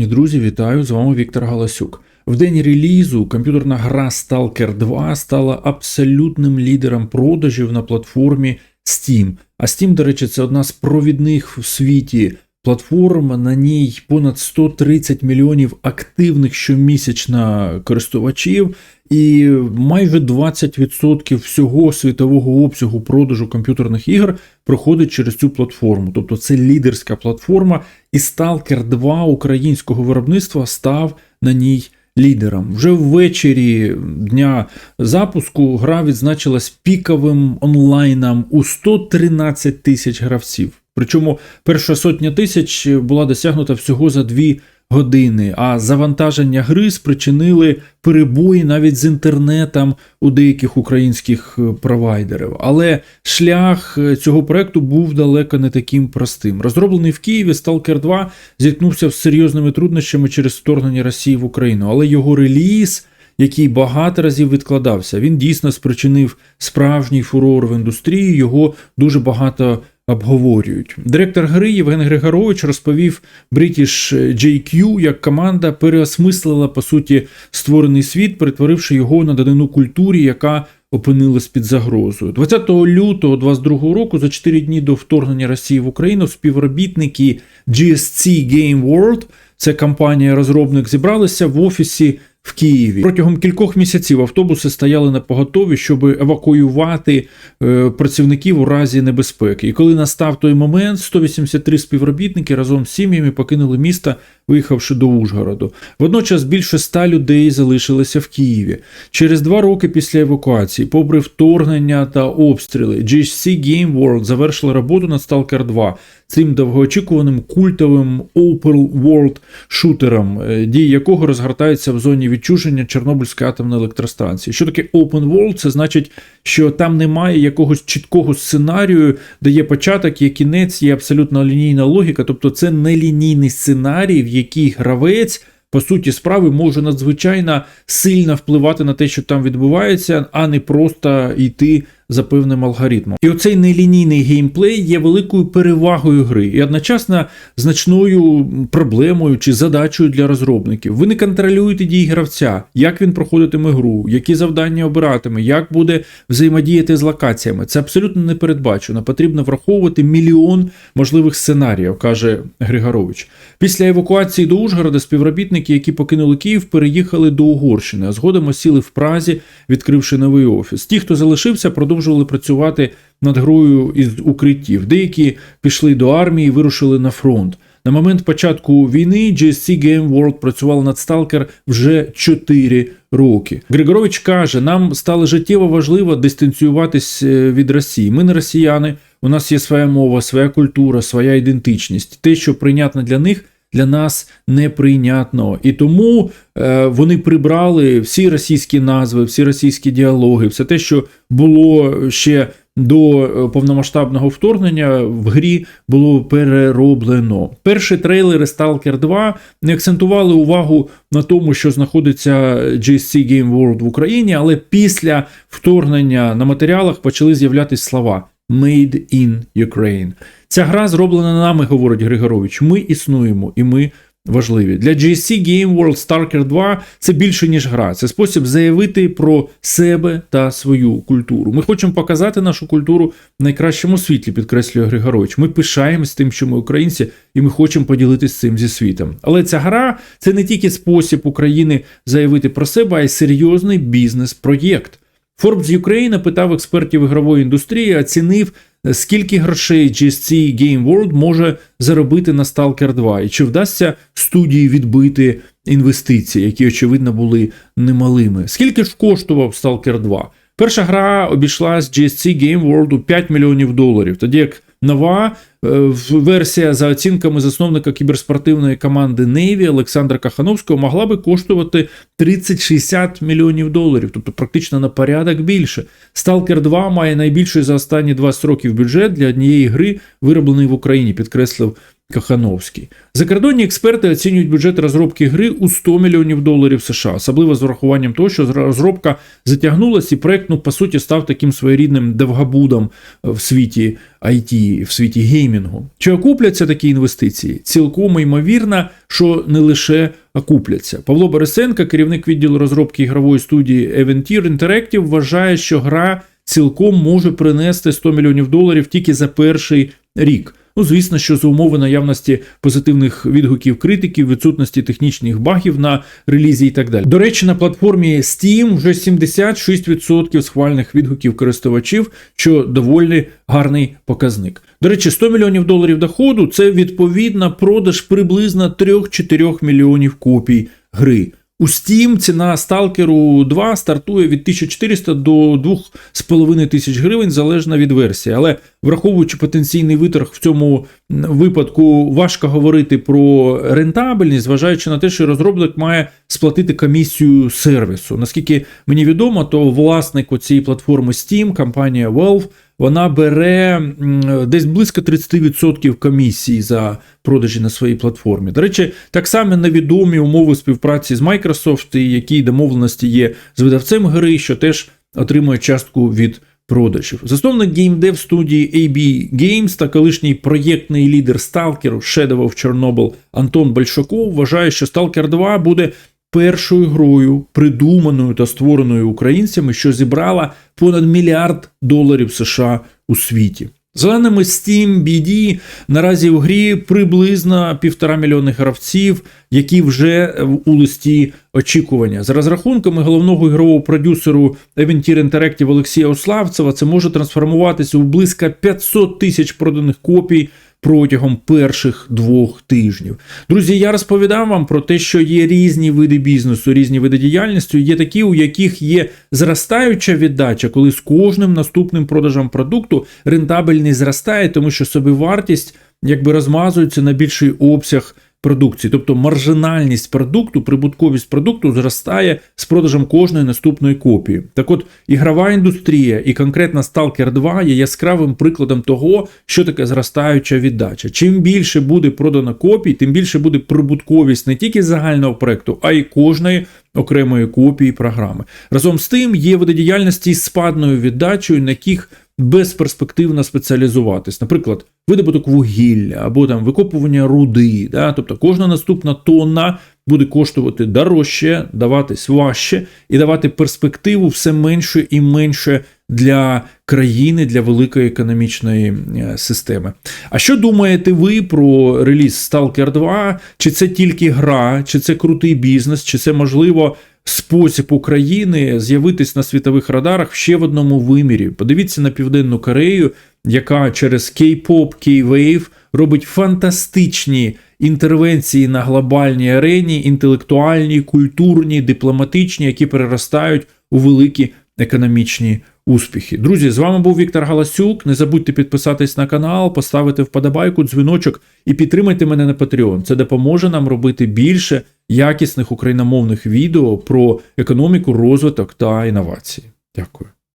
Шановні друзі, вітаю! З вами Віктор Галасюк. В день релізу комп'ютерна гра Stalker 2 стала абсолютним лідером продажів на платформі Steam. А Steam, до речі, це одна з провідних в світі платформ. На ній понад 130 мільйонів активних щомісячно користувачів, і майже 20% всього світового обсягу продажу комп'ютерних ігор проходить через цю платформу. Тобто це лідерська платформа, і Stalker 2 українського виробництва став на ній лідером. Вже ввечері дня запуску гра відзначилась піковим онлайном у 113 тисяч гравців. Причому перша сотня тисяч була досягнута всього за дві години, а завантаження гри спричинили перебої навіть з інтернетом у деяких українських провайдерів. Але шлях цього проекту був далеко не таким простим. Розроблений в Києві Stalker 2 зіткнувся з серйозними труднощами через вторгнення Росії в Україну, але його реліз. Який багато разів відкладався, він дійсно спричинив справжній фурор в індустрії. Його дуже багато обговорюють. Директор гри Євген Григорович розповів British JQ, як команда переосмислила по суті створений світ, перетворивши його на данину культурі, яка опинилась під загрозою. 20 лютого 2022 року, за 4 дні до вторгнення Росії в Україну, співробітники GSC Game World, це компанія-розробник, зібралися в офісі в Києві протягом кількох місяців автобуси стояли на поготові, щоб евакуювати е, працівників у разі небезпеки. І коли настав той момент, 183 співробітники разом з сім'ями покинули місто, виїхавши до Ужгороду. Водночас більше ста людей залишилися в Києві. Через два роки після евакуації, попри вторгнення та обстріли, GSC Game World завершила роботу над Stalker 2, цим довгоочікуваним культовим open world шутером, е, дії якого розгортаються в зоні відчуження Чорнобильської атомної електростанції. Що таке open world? Це значить, що там немає якогось чіткого сценарію, де є початок, є кінець, є абсолютно лінійна логіка, тобто це не лінійний сценарій, в який гравець. По суті, справи може надзвичайно сильно впливати на те, що там відбувається, а не просто йти за певним алгоритмом. І оцей нелінійний геймплей є великою перевагою гри і одночасно значною проблемою чи задачею для розробників. Ви не контролюєте дії гравця, як він проходитиме гру, які завдання обиратиме, як буде взаємодіяти з локаціями. Це абсолютно не передбачено. Потрібно враховувати мільйон можливих сценаріїв, каже Григорович. Після евакуації до Ужгорода співробітники, які покинули Київ, переїхали до Угорщини, а згодом осіли в Празі, відкривши новий офіс. Ті, хто залишився, продовжували продовжували працювати над грою із укриттів. Деякі пішли до армії, вирушили на фронт. На момент початку війни GSC Game World працювала над Stalker вже 4 роки. Григорович каже: нам стало життєво важливо дистанціюватись е, від Росії. Ми не росіяни, у нас є своя мова, своя культура, своя ідентичність. Те, що прийнятно для них. Для нас неприйнятно. І тому е, вони прибрали всі російські назви, всі російські діалоги, все те, що було ще до е, повномасштабного вторгнення в грі було перероблено. Перші трейлери Stalker 2 не акцентували увагу на тому, що знаходиться GSC Game World в Україні, але після вторгнення на матеріалах почали з'являтися слова Made in Ukraine. Ця гра зроблена нами, говорить Григорович. Ми існуємо і ми важливі. Для GSC Game World Stalker 2 це більше, ніж гра. Це спосіб заявити про себе та свою культуру. Ми хочемо показати нашу культуру в найкращому світлі, підкреслює Григорович. Ми пишаємось тим, що ми українці, і ми хочемо поділитися цим зі світом. Але ця гра це не тільки спосіб України заявити про себе, а й серйозний бізнес-проєкт. Forbes Ukraine питав експертів ігрової індустрії, оцінив скільки грошей GSC Game World може заробити на Stalker 2, і чи вдасться студії відбити інвестиції, які, очевидно, були немалими. Скільки ж коштував Stalker 2? Перша гра обійшлась GSC Game World у 5 мільйонів доларів, тоді як нова версія за оцінками засновника кіберспортивної команди Navy Олександра Кахановського могла би коштувати 30-60 мільйонів доларів, тобто практично на порядок більше. Stalker 2 має найбільший за останні 20 років бюджет для однієї гри, виробленої в Україні, підкреслив Кахановський. Закордонні експерти оцінюють бюджет розробки гри у 100 мільйонів доларів США, особливо з врахуванням того, що розробка затягнулася, і проект, ну, по суті, став таким своєрідним девгабудом в світі IT, в світі геймінгу. Чи окупляться такі інвестиції? Цілком ймовірно, що не лише окупляться. Павло Борисенко, керівник відділу розробки ігрової студії Aventir Interactive, вважає, що гра цілком може принести 100 мільйонів доларів тільки за перший рік. Ну, звісно, що за умови наявності позитивних відгуків критиків, відсутності технічних багів на релізі і так далі. До речі, на платформі Steam вже 76% схвальних відгуків користувачів, що доволі гарний показник. До речі, 100 мільйонів доларів доходу це відповідно продаж приблизно 3-4 мільйонів копій гри. У Steam ціна Stalker 2 стартує від 1400 до 2500 гривень залежно від версії. Але враховуючи потенційний виторг в цьому випадку, важко говорити про рентабельність, зважаючи на те, що розробник має сплатити комісію сервісу. Наскільки мені відомо, то власник цієї платформи Steam, компанія Valve, вона бере десь близько 30% комісії за продажі на своїй платформі. До речі, так само невідомі умови співпраці з Microsoft, і які домовленості є з видавцем гри, що теж отримує частку від продажів. Засновник геймдев студії AB Games та колишній проєктний лідер Stalker Shadow of Chernobyl Антон Большаков вважає, що Stalker 2 буде першою грою, придуманою та створеною українцями, що зібрала понад мільярд доларів США у світі. Зеленими Steam BD наразі в грі приблизно півтора мільйони гравців, які вже у листі очікування. За розрахунками головного ігрового продюсеру Aventir Interactive Олексія Ославцева, це може трансформуватися у близько 500 тисяч проданих копій протягом перших двох тижнів. Друзі, я розповідав вам про те, що є різні види бізнесу, різні види діяльності. Є такі, у яких є зростаюча віддача, коли з кожним наступним продажем продукту рентабельність зростає, тому що собівартість якби розмазується на більший обсяг продукції, тобто маржинальність продукту, прибутковість продукту зростає з продажем кожної наступної копії. Так от, ігрова індустрія і конкретно Stalker 2 є яскравим прикладом того, що таке зростаюча віддача. Чим більше буде продано копій, тим більше буде прибутковість не тільки загального проекту, а й кожної. Окремої копії програми разом з тим є види діяльності з спадною віддачею, на яких безперспективно спеціалізуватись, наприклад, видобуток вугілля або там викопування руди. Да? Тобто кожна наступна тонна буде коштувати дорожче, даватись важче і давати перспективу все менше і менше для країни, для великої економічної е, системи. А що думаєте ви про реліз Stalker 2? Чи це тільки гра, чи це крутий бізнес, чи це можливо? Спосіб України з'явитись на світових радарах ще в одному вимірі. Подивіться на Південну Корею, яка через K-pop, K-Wave робить фантастичні інтервенції на глобальній арені, інтелектуальні, культурні, дипломатичні, які переростають у великі економічні успіхи. Друзі, з вами був Віктор Галасюк. Не забудьте підписатись на канал, поставити вподобайку, дзвіночок і підтримайте мене на Patreon. Це допоможе нам робити більше якісних україномовних відео про економіку, розвиток та інновації. Дякую.